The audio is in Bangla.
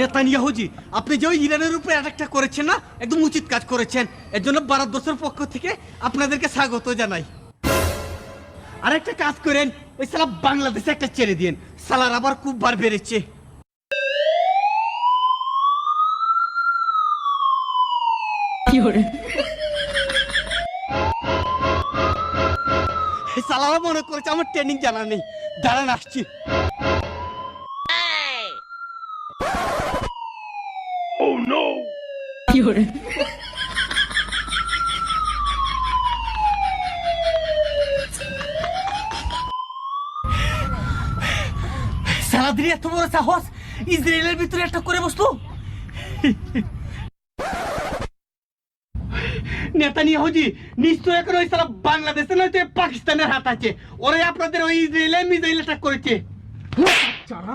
নেতানিয়াহুজি আপনি যে ওই ইরানের উপরে অ্যাটাকটা করেছেন না একদম উচিত কাজ করেছেন। এর জন্য ভারতবর্ষের পক্ষ থেকে আপনাদেরকে স্বাগত জানাই। আর একটা কাজ করেন ওই সালা বাংলাদেশে একটা ছেড়ে দিন সালার আবার খুব বার বেড়েছে। সালারা মনে করেছে আমার ট্রেনিং জানা নেই। দাঁড়ান আসছি। সারাদিন এত বড় সাহস? ইসরায়েলের ভিতরে একটা করে বসবো নেতানিয়াহুজি নিশ্চয় এখন ওই সারা বাংলাদেশে নয়তো পাকিস্তানের হাত আছে। ওরাই আপনাদের ওই ইসরায়েলে মিসাইল অ্যাটাক করেছে।